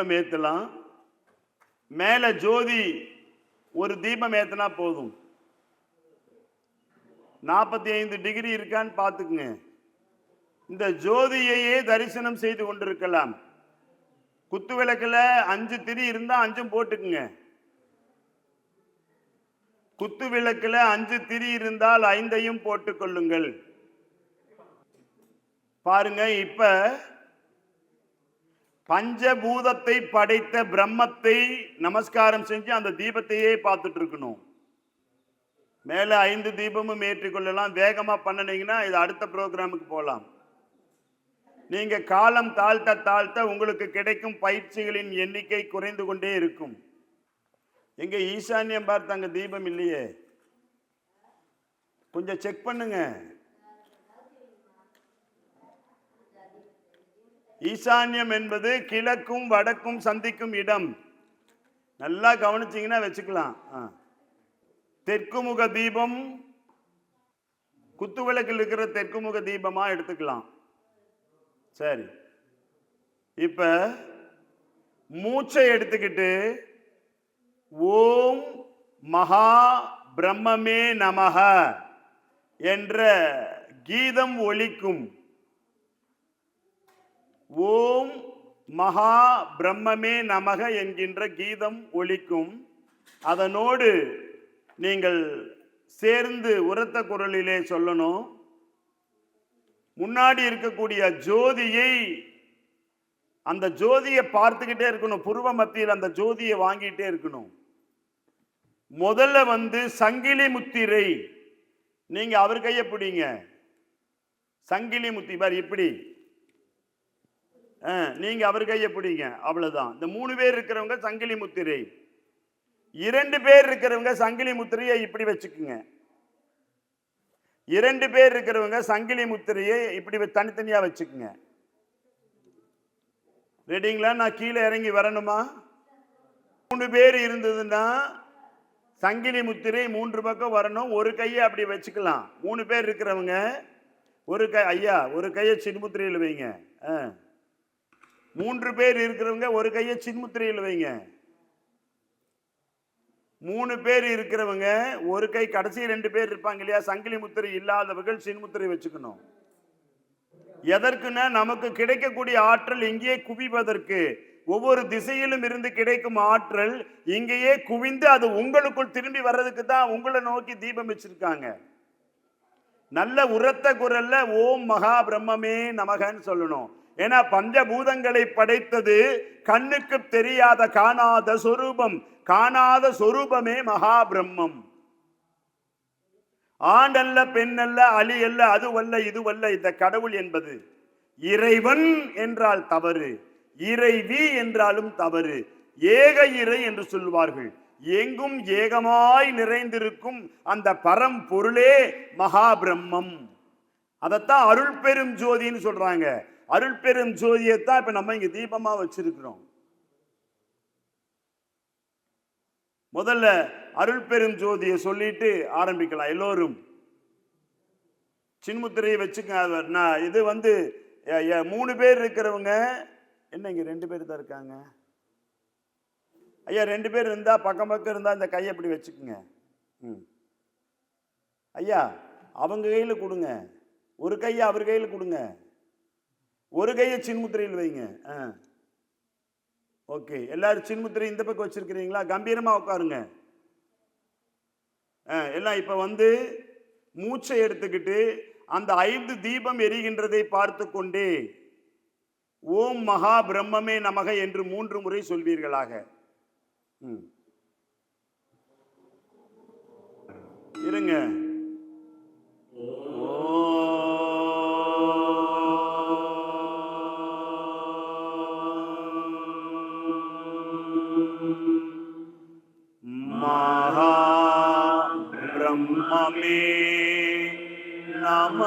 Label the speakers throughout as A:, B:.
A: தீபம் ஏற்றலாம் மேலே ஜோதி ஒரு தீபம் ஏற்றினா போதும். நாற்பத்தி ஐந்து டிகிரி இருக்கான்னு பார்த்துக்குங்க. இந்த ஜோதியையே தரிசனம் செய்து கொண்டிருக்கலாம். குத்து விளக்குல அஞ்சு திரி இருந்தால் அஞ்சும் போட்டுக்குங்க. குத்து விளக்கில் அஞ்சு திரி இருந்தால் ஐந்தையும் போட்டுக்கொள்ளுங்கள் பாருங்க இப்ப பஞ்சபூதத்தை படைத்த பிரம்மத்தை நமஸ்காரம் செஞ்சு அந்த தீபத்தையே பார்த்துட்டு இருக்கணும் மேல ஐந்து தீபமும் ஏற்றிக்கொள்ளலாம். வேகமா பண்ணுனீங்கன்னா இது அடுத்த ப்ரோக்ராமுக்கு போகலாம். நீங்க காலம் தாழ்த்த தாழ்த்த உங்களுக்கு கிடைக்கும் பயிற்சிகளின் எண்ணிக்கை குறைந்து கொண்டே இருக்கும். எங்க ஈசான்யம் பார்த்து அங்க தீபம் இல்லையே. கொஞ்சம் செக் பண்ணுங்க. ஈசான்யம் என்பது கிழக்கும் வடக்கும் சந்திக்கும் இடம். நல்லா கவனிச்சிங்கன்னா வச்சுக்கலாம். ஆ. தெற்கு முக தீபம் குத்து விளக்கில் இருக்கிற தெற்கு முக தீபமா எடுத்துக்கலாம். சரி. இப்ப மூச்சை எடுத்துக்கிட்டு ஓம் மகா பிரம்மமே நமக என்ற கீதம் ஒலிக்கும். ஓம் மகா பிரம்மமே நமக என்கின்ற கீதம் ஒலிக்கும். அதனோடு நீங்கள் சேர்ந்து உரத்த குரலிலே சொல்லணும். முன்னாடி இருக்கக்கூடிய ஜோதியை அந்த ஜோதியை பார்த்துக்கிட்டே இருக்கணும். புருவ மத்தியில் அந்த ஜோதியை வாங்கிட்டே இருக்கணும். முதல்ல வந்து சங்கிலி முத்திரை. நீங்க அவர் கையை பிடிங்க. சங்கிலி முத்தி பார் இப்படி. ஆ, நீங்க அவர் கையை பிடிங்க. அவ்வளவுதான். இந்த மூணு பேர் இருக்கிறவங்க சங்கிலி முத்திரை. இரண்டு பேர் இருக்கிறவங்க சங்கிலி முத்திரையை இப்படி வச்சுக்குங்க. இரண்டு பேர் இருக்கிறவங்க சங்கிலி முத்திரையை இப்படி வ- தனித்தனியா வச்சுக்குங்க. ரெடிங்களா? நான் கீழே இறங்கி வரணுமா? மூணு பேர் இருந்ததுன்னா சங்கிலி முத்திரை மூன்று பக்கம் வரணும். ஒரு கையை அப்படி வச்சுக்கலாம். மூணு பேர் இருக்கிறவங்க ஒரு கை ஐயா ஒரு கையை சின்முத்திரையில் வைங்க. ஆ. மூன்று பேர் இருக்கிறவங்க ஒரு கையை சின்முத்திரையில் வைங்க. மூணு பேர் இருக்கிறவங்க ஒரு கை கடைசி ரெண்டு பேர் இருப்பாங்க இல்லையா? சங்கிலி முத்திரை இல்லாதவர்கள் சின்முத்திரை வச்சுக்கணும். எதற்குன்னா நமக்கு கிடைக்கக்கூடிய ஆற்றல் இங்கேயே குவிவதற்கு. ஒவ்வொரு திசையிலும் இருந்து கிடைக்கும் ஆற்றல் இங்கேயே குவிந்து அது உங்களுக்குள் திரும்பி வர்றதுக்கு தான் உங்களை நோக்கி தீபம் வச்சிருக்காங்க. நல்ல உரத்த குரல்ல ஓம் மகா பிரம்மமே நமகன்னு சொல்லணும். ஏன்னா பஞ்சபூதங்களை படைத்தது கண்ணுக்கு தெரியாத காணாத சொரூபம். காணாத சொரூபமே மகா பிரம்மம் ஆண்டல்ல பெண் அல்ல அலி அல்ல அதுவல்ல இதுவல்ல இந்த கடவுள் என்பது இறைவன் என்றால் தவறு. இறைவி என்றாலும் தவறு. ஏக இறை என்று சொல்வார்கள். எங்கும் ஏகமாய் நிறைந்திருக்கும் அந்த பரம் பொருளே மகா பிரம்மம் அதைத்தான் அருள் பெரும் ஜோதின்னு சொல்றாங்க. அருள் பெரும் ஜோதியைத்தான் இப்ப நம்ம இங்க தீபமா வச்சிருக்கிறோம். முதல்ல அருள் பெரும் ஜோதியை சொல்லிட்டு ஆரம்பிக்கலாம். எல்லோரும். சின்முத்திரையை வச்சுக்க நான் இது வந்து மூணு பேர் இருக்கிறவங்க என்ன இங்க ரெண்டு பேர் தான் இருக்காங்க? ஐயா ரெண்டு பேர் இருந்தா பக்கம் பக்கம் இருந்தா இந்த கையை அப்படி வச்சுக்குங்க. ம். ஐயா அவங்க கையில் கொடுங்க. ஒரு கையை அவர் கையில் கொடுங்க. ஒரு கையை சின்முத்திரையில் வைங்க. ஆ. ஓகே எல்லாரும் சின்முத்திரை இந்த பக்கம் வச்சிருக்கிறீங்களா? கம்பீரமாக உட்காருங்க. ஆ, எல்லாம் இப்போ வந்து மூச்சை எடுத்துக்கிட்டு அந்த ஐந்து தீபம் எரிகின்றதை பார்த்து கொண்டே ஓம் மகா பிரம்மமே நமக என்று மூன்று முறை சொல்வீர்களாக. ம். இருங்க. பிரம்மமே நம.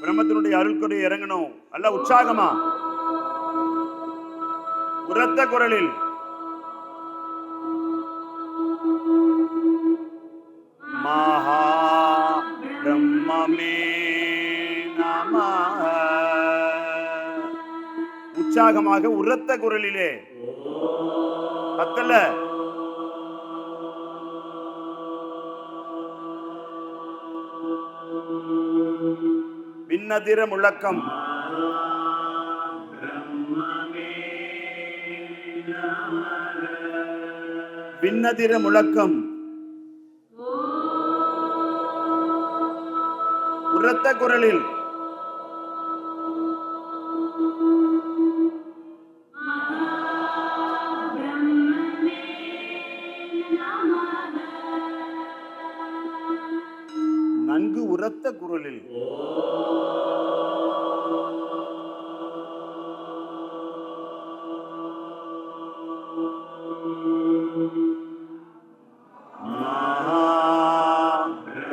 A: பிரம்மத்தினுடைய அருள்குறை இறங்கணும். அல்ல உற்சாகமா? உரத்த குரலில். மகா பிரம்மமே நம. உற்சாகமாக உரத்த குரலிலே. பத்தல விண்ணதிர முழக்கம். விண்ணதிர முழக்கம். உரத்த குரலில்.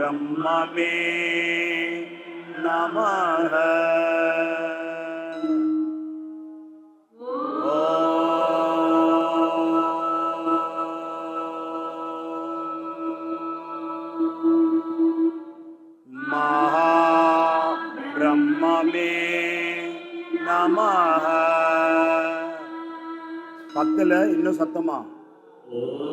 A: பிரம்மமே நமः மகா பிரம்மமே நமः பத்துல இன்னும் சத்தமா ம்.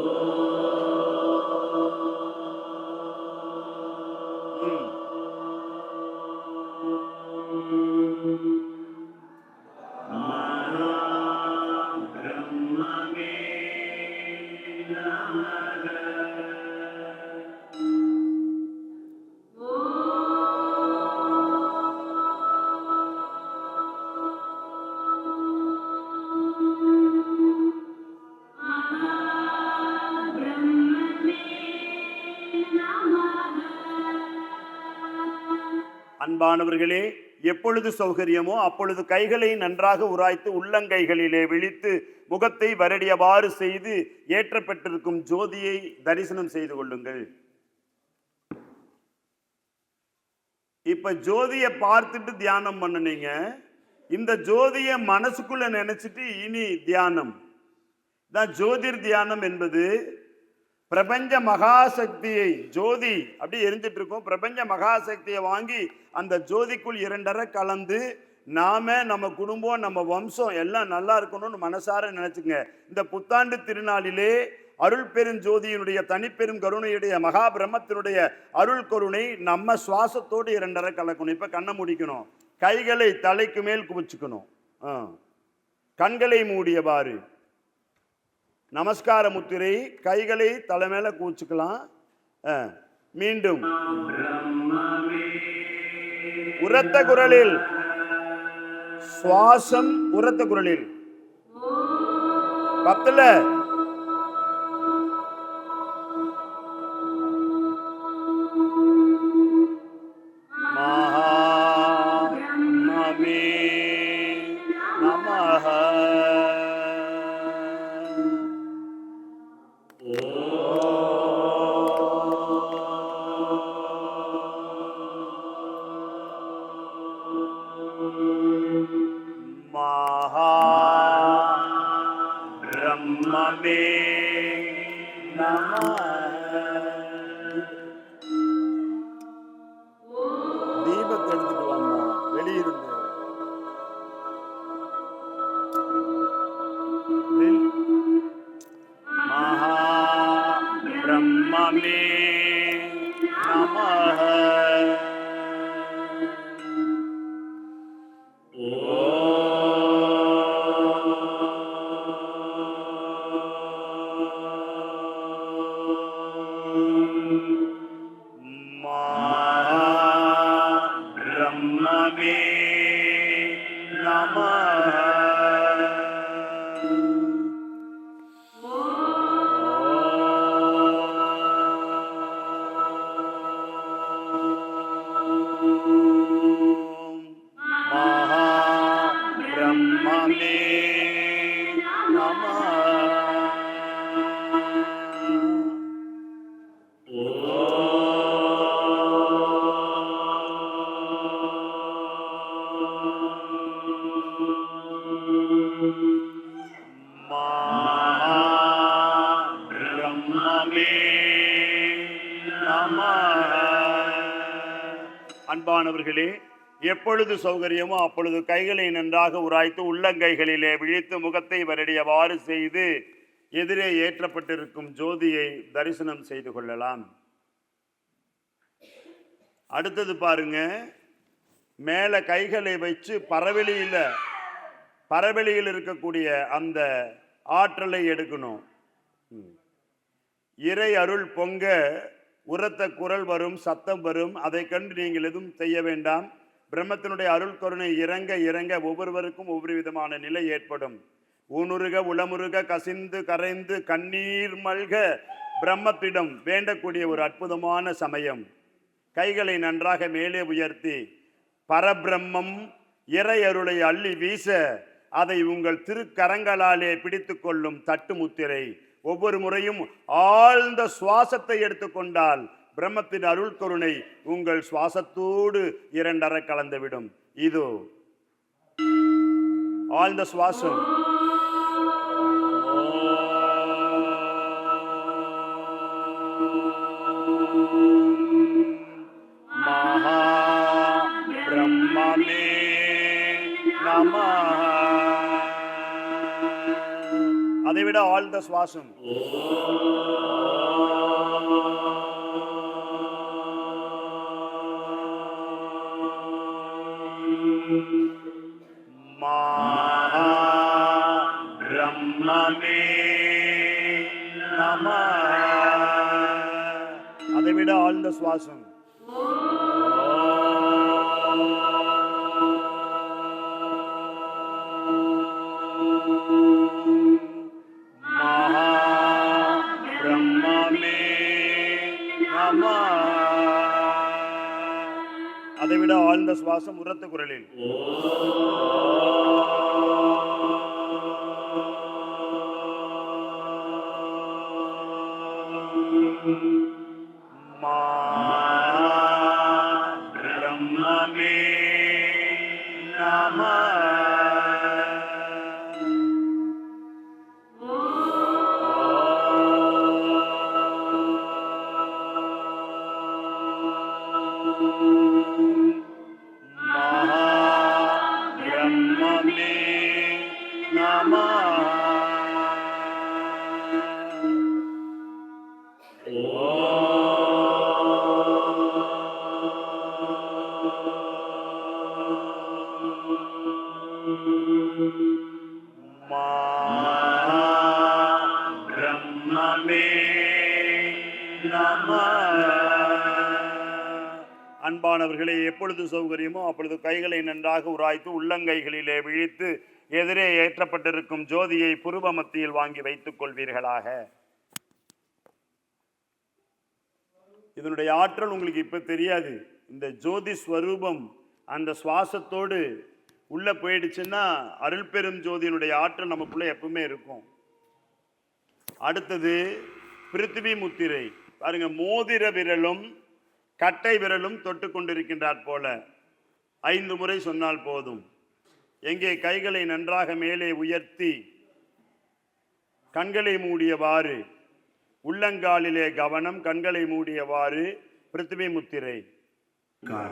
A: அன்பானவர்களே எப்பொழுது சௌகரியமோ அப்பொழுது கைகளை நன்றாக உராய்த்து உள்ளங்கைகளிலே விழித்து முகத்தை வருடியவாறு செய்து ஏற்றப்பட்டிருக்கும் ஜோதியை தரிசனம் செய்து கொள்ளுங்கள். இப்ப ஜோதியை பார்த்துட்டு தியானம் பண்ணுனீங்க. இந்த ஜோதியை மனசுக்குள்ள நினைச்சிட்டு இனி தியானம். தான் ஜோதிர் தியானம் என்பது பிரபஞ்ச மகாசக்தியை ஜோதி அப்படி எரிஞ்சிட்டு இருக்கும் பிரபஞ்ச மகாசக்தியை வாங்கி அந்த ஜோதிக்குள் இரண்டரை கலந்து நாம நம்ம குடும்பம் நம்ம வம்சம் எல்லாம் நல்லா இருக்கணும்னு மனசார நினைச்சுங்க இந்த புத்தாண்டு திருநாளிலே அருள் பெருஞ்சோதியினுடைய தனிப்பெரும் கருணையுடைய மகா பிரம்மத்தினுடைய அருள் கருணை நம்ம சுவாசத்தோடு இரண்டரை கலக்கணும். இப்ப கண்ணை முடிக்கணும். கைகளை தலைக்கு மேல் குவிச்சுக்கணும். ஆ. கண்களை மூடியவாறு. நமஸ்கார முத்திரை கைகளை தலை கூச்சுக்கலாம் மீண்டும். உரத்த குரலில். சுவாசம் உரத்த குரலில். பத்துல. பிரம்மமே அன்பானவர்களே எப்பொழுது சௌகரியமோ அப்பொழுது கைகளை நன்றாக உராய்த்து உள்ளங்கைகளிலே விழித்து முகத்தை வரடியவாறு செய்து எதிரே ஏற்றப்பட்டிருக்கும் ஜோதியை தரிசனம் செய்து கொள்ளலாம். அடுத்தது பாருங்க மேலே கைகளை வச்சு பரவெளியில் பரவெளியில் இருக்கக்கூடிய அந்த ஆற்றலை எடுக்கணும். இறை அருள் பொங்க உரத்த குரல் வரும் சத்தம் வரும் அதை கண்டு நீங்கள் எதுவும் செய்ய வேண்டாம். பிரம்மத்தினுடைய அருள் கருணை இறங்க இறங்க ஒவ்வொருவருக்கும் ஒவ்வொரு விதமான நிலை ஏற்படும். ஊனுருக உளமுருக கசிந்து கரைந்து கண்ணீர் மல்க பிரம்மத்திடம் வேண்டக்கூடிய ஒரு அற்புதமான சமயம். கைகளை நன்றாக மேலே உயர்த்தி பரபிரம்மம் இறையருளை அள்ளி வீச அதை உங்கள் திருக்கரங்களாலே பிடித்து கொள்ளும் தட்டு முத்திரை ஒவ்வொரு முறையும் ஆழ்ந்த சுவாசத்தை எடுத்துக்கொண்டால் பிரம்மத்தின் அருள் கருணை உங்கள் சுவாசத்தோடு இரண்டர கலந்துவிடும். இது ஆழ்ந்த சுவாசம். அதை விட ஆழ்ந்த சுவாசம். பிரம்மமே நம. அதை விட ஆழ்ந்த சுவாசம். அதைவிட ஆழ்ந்த சுவாசம் உரத்த குரலில். கைகளை உராய்த்து உள்ளங்கைகளிலே விழித்து எதிரே ஏற்றப்பட்டிருக்கும் ஜோதியை புருவ மத்தியில் வாங்கி வைத்துக் கொள்வீர்களாக. இதனுடைய ஆற்றல் உங்களுக்கு இப்போ தெரியாது. இந்த ஜோதி ஸ்வரூபம் அந்த சுவாசத்தோடு உள்ள போயிடுச்சுன்னா அருள் பெரும் ஜோதியினுடைய ஆற்றல் நமக்குள்ள எப்பவுமே இருக்கும். அடுத்தது பிருத்திவி முத்திரை. பாருங்க மோதிர விரலும் கட்டை விரலும் தொட்டு கொண்டிருக்கின்றார் போல. ஐந்து முறை சொன்னால் போதும். எங்கே கைகளை நன்றாக மேலே உயர்த்தி கண்களை மூடியவாறு உள்ளங்காலிலே கவனம் கண்களை மூடியவாறு பிருத்திவி முத்திரை மகா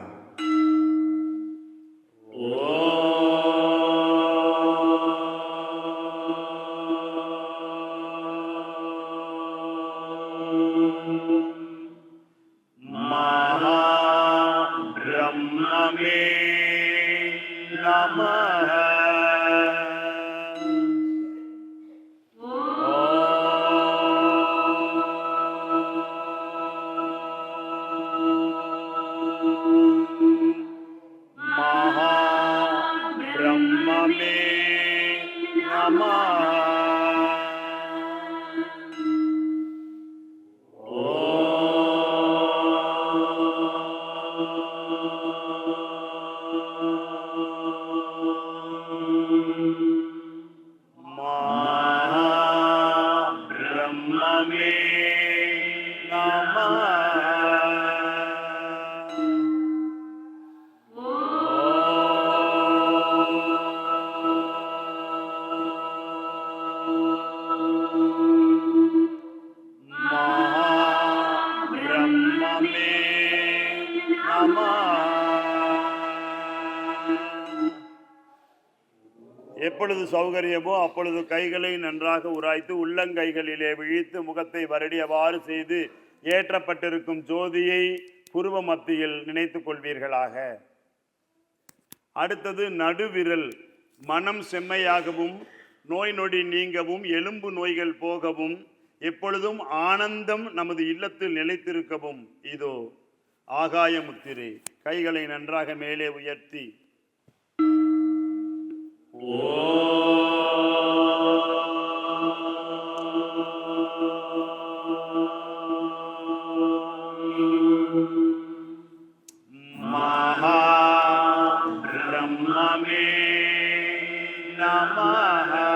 A: சௌகரியமோ அப்பொழுது கைகளை நன்றாக உராய்த்து உள்ளங்கைகளிலே விழித்து முகத்தை வருடியவாறு செய்து ஏற்றப்பட்டிருக்கும் ஜோதியை புருவ மத்தியில் நினைத்து கொள்வீர்களாக. அடுத்தது நடுவிரல். மனம் செம்மையாகவும் நோய் நொடி நீங்கவும் எலும்பு நோய்கள் போகவும் எப்பொழுதும் ஆனந்தம் நமது இல்லத்தில் நிலைத்திருக்கவும். இதோ ஆகாய முத்திரை கைகளை நன்றாக மேலே உயர்த்தி. மகா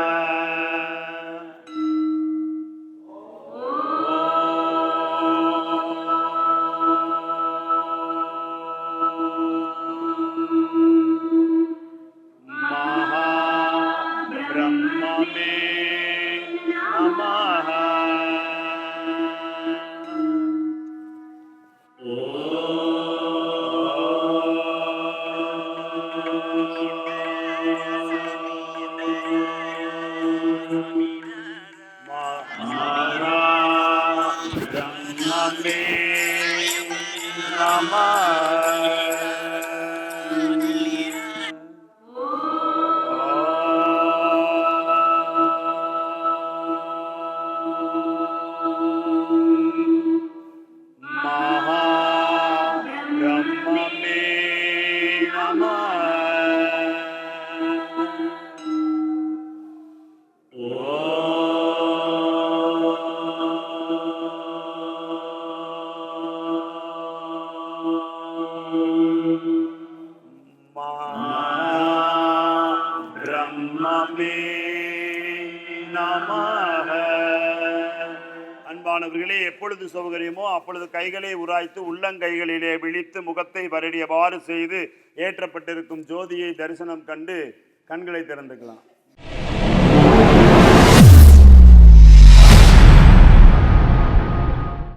A: மகா பிரம்மமே நமः அவர்களே எப்பொழுது சௌகரியமோ அப்பொழுது கைகளை உராய்த்து உள்ளங்கைகளிலே விழித்து முகத்தை வருடியவாறு செய்து ஏற்றப்பட்டிருக்கும் ஜோதியை தரிசனம் கண்டு கண்களை திறந்துக்கலாம்.